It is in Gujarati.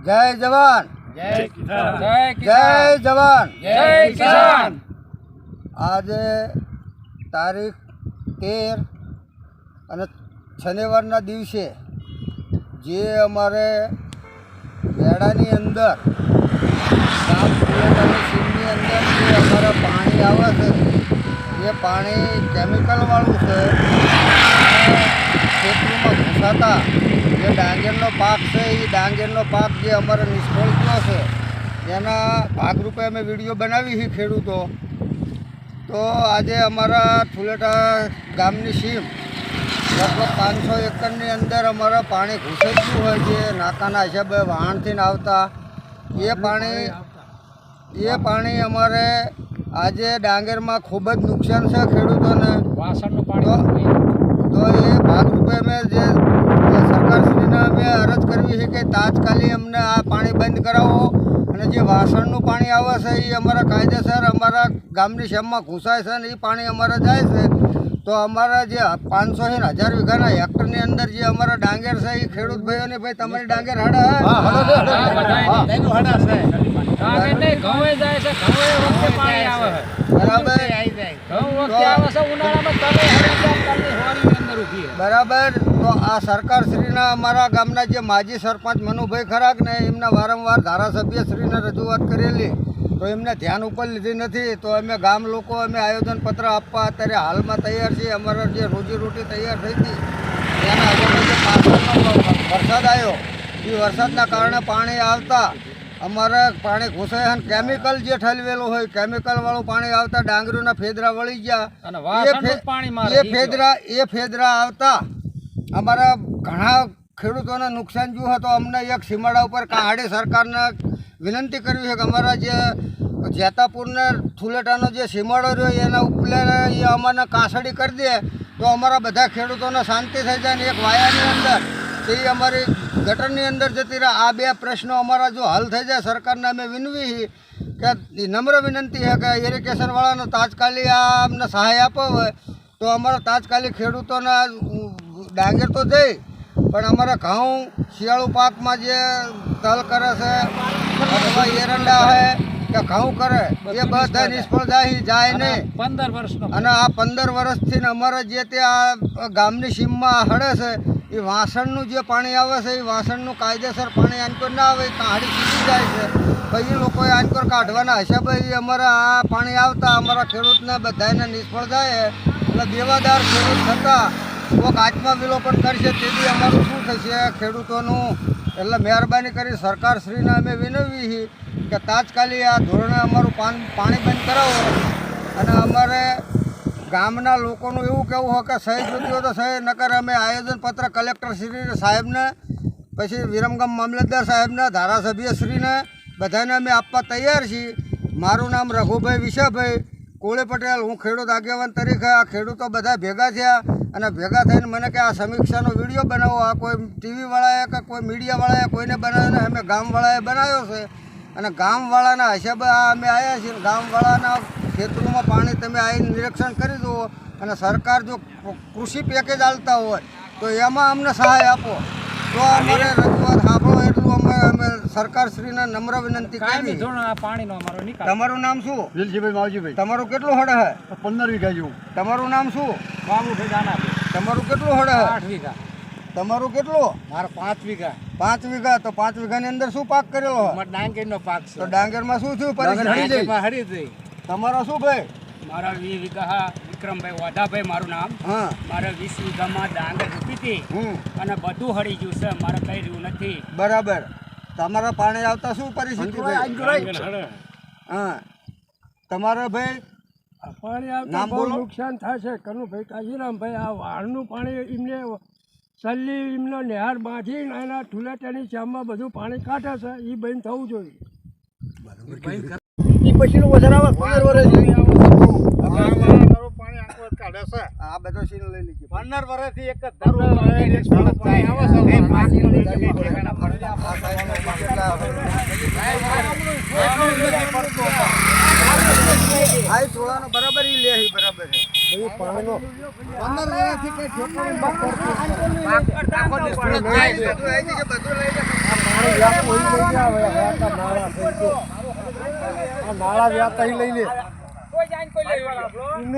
જય જવાન. જય કિસાન. જય જવાન. જય કિસાન. આજે તારીખ તેર અને શનિવારના દિવસે જે અમારે વેડાની અંદર સીમની અંદર જે અમારે પાણી આવે છે એ પાણી કેમિકલવાળું છે ખેતરોમાં ઘૂસાતા ડાંગરનો પાક છે એ ડાંગરનો પાક જે અમારે નિષ્ફળ થયો છે એના ભાગરૂપે અમે વીડિયો બનાવી છે ખેડૂતો. તો આજે અમારા થુલેટા ગામની સીમ લગભગ પાંચસો એકરની અંદર અમારા પાણી ઘૂસી ગયું હોય છે નાકાના હિસાબે વાહણથી આવતા. એ પાણી એ પાણી અમારે આજે ડાંગરમાં ખૂબ જ નુકસાન છે ખેડૂતોને. વાસણનું પાણી તો એ ભાગરૂપે અમે જે જે સરકારશ્રીને અમે અરજ કરવી છે કે તાત્કાલિક અમને આ પાણી બંધ કરાવો અને જે વાસણનું પાણી આવે છે એ અમારા કાયદેસર અમારા ગામની શેમમાં ઘૂસાય છે અને એ પાણી અમારે જાય છે તો અમારા જે પાંચસો ને હજાર વીઘાના હેક્ટરની અંદર જે અમારા ડાંગર છે એ ખેડૂત ભાઈઓને ભાઈ તમારી ડાંગર હાડા આગળ નહીં ઘઉં જાય છે ઘઉં વખતે પાણી આવે. બરાબર. બરાબર. તો આ સરકારશ્રીના અમારા ગામના જે માજી સરપંચ મનુભાઈ ખરાક ને એમના વારંવાર ધારાસભ્યશ્રીને રજૂઆત કરેલી. તો એમને ધ્યાન ઉપર લીધી નથી. તો અમે ગામ લોકો અમે આયોજન પત્ર આપવા અત્યારે હાલમાં તૈયાર છીએ. અમારા જે રોજીરોટી તૈયાર થઈ હતી એના આગળ વરસાદ આવ્યો. એ વરસાદના કારણે પાણી આવતા અમારે પાણી ઘૂસાય અને કેમિકલ જે ઠલવેલું હોય કેમિકલવાળું પાણી આવતા ડાંગરીના ફેદરા વળી ગયા. એ ફેદરા એ ફેદરા આવતા. અમારા ઘણા ખેડૂતોને નુકસાન જોયું હતું. અમને એક સીમાડા ઉપર કાહાડી સરકારને વિનંતી કરવી છે કે અમારા જે જેતાપુરને થુલેટાનો જે સીમાડો રહ્યો એના ઉપર એ અમારે કાસડી કરી દે તો અમારા બધા ખેડૂતોને શાંતિ થઈ જાય ને એક વાયાની અંદર. તે અમારી ગટરની અંદર જતી રહે આ બે પ્રશ્નો અમારા જો હલ થઈ જાય સરકારને અમે વિનવી કે નમ્ર વિનંતી છે કે ઇરિગેશનવાળાનો તાત્કાલિક આ અમને સહાય આપો તો અમારા તાત્કાલિક ખેડૂતોના ડાંગર તો જઈ પણ અમારા ઘઉં શિયાળુ પાકમાં જે તલ કરે છે અથવા એરંડા છે કે ઘઉં કરે એ બધા નિષ્ફળ જાય જાય નહીં. પંદર વર્ષ અને આ પંદર વર્ષથી અમારા જે તે આ ગામની સીમમાં હળે છે એ વાસણનું જે પાણી આવે છે, એ વાસણનું કાયદેસર પાણી આનકોર ના આવે કાઢી ચીકી જાય છે. પછી એ લોકોએ આનકોર કાઢવાના હિસાબે એ અમારા આ પાણી આવતા, અમારા ખેડૂતને બધાને નિષ્ફળ જાય. એટલે દેવાદાર ખેડૂત થતાં કોઈક આત્મા વિલોપન કરશે તેથી અમારું શું થશે? ખેડૂતોનું એટલે મહેરબાની કરી સરકારશ્રીને અમે વિનવી છીએ કે તાત્કાલિક આ ધોરણે અમારું પાણી બંધ કરાવો. અને અમારે ગામના લોકોનું એવું કહેવું હોય કે સહી જોતી હોય તો સહી, નકર અમે આયોજનપત્ર કલેક્ટર શ્રી સાહેબને, પછી વિરમગામ મામલતદાર સાહેબને ધારાસભ્યશ્રીને બધાને અમે આપવા તૈયાર છીએ. મારું નામ રઘુભાઈ વિશાભાઈ. કોળે પટેલ, હું ખેડૂત આગેવાન તરીકે આ ખેડૂતો બધા ભેગા થયા અને ભેગા થઈને મને કે આ સમીક્ષાનો વીડિયો બનાવો. આ કોઈ ટીવીવાળાએ કે કોઈ મીડિયાવાળાએ કોઈને બનાવ્યો ને અમે ગામવાળાએ બનાવ્યો છે. અને ગામવાળાના હિસાબે આ અમે આવ્યા છીએ. ગામવાળાના ખેતરોમાં પાણી તમે આવીને નિરીક્ષણ કરી દો અને સરકાર જો કૃષિ પેકેજ આલતા હોય તો એમાં અમને સહાય આપો. તો અમારે રજૂઆત સાંભળો એટલું અમે અમે સરકારશ્રીને નમ્ર વિનંતી કરી ધોરણ આ પાણીનો અમારો નિકાલ. તમારું નામ શું? વેલજીભાઈ માવજીભાઈ. તમારું કેટલું હડે હે? પંદર વીઘા જેવું. તમારું નામ શું? બાબુભાઈ દાના તમારું કેટલું હડે હે? આઠ વીઘા. તમારું કેટલું? મારે પાંચ વીઘા. પાંચ વીઘા. તો પાંચ વીઘાની અંદર શું પાક કરેલો ડાંગરનો પાક તો ડાંગરમાં શું થયું. હરી જઈ તમારો શું ભાઈ? મારા વી વીઘા વિક્રમભાઈ વાધાભાઈ મારું નામ. હા. મારે વીસ વીઘામાં ડાંગર રૂપી હતી અને બધું હળી ગયું છે મારે કઈ રહ્યું નથી. બરાબર. તમારા પાણી આવતા શું પરિસ્થિતિ હા. તમારા ભાઈ? પાણી આવતા બહુ નુકસાન થશે કનુભાઈ કાજીરામભાઈ આ વાળનું પાણી એમને સલ્લી એમનો નહેર બાંધી એના ઠુલેટાની ચામમાં બધું પાણી કાઢે છે એ બંધ થવું જોઈએ. એ પછીનું વધારે આવે પંદર વર્ષ આ બધો સીન લઈ લીધી. પંદર વર્ષથી એક જ આ થોડાનો બરાબર ઈ લે બરાબર છે. પાણીનો પંદર વર્ષથી કઈ ઠેકાણું આખો નિષ્ફળ જ જાય છે. બધું લઈ લે. નાળા વ્યાજ લઈ લે કોઈ જાય કોઈ લઈ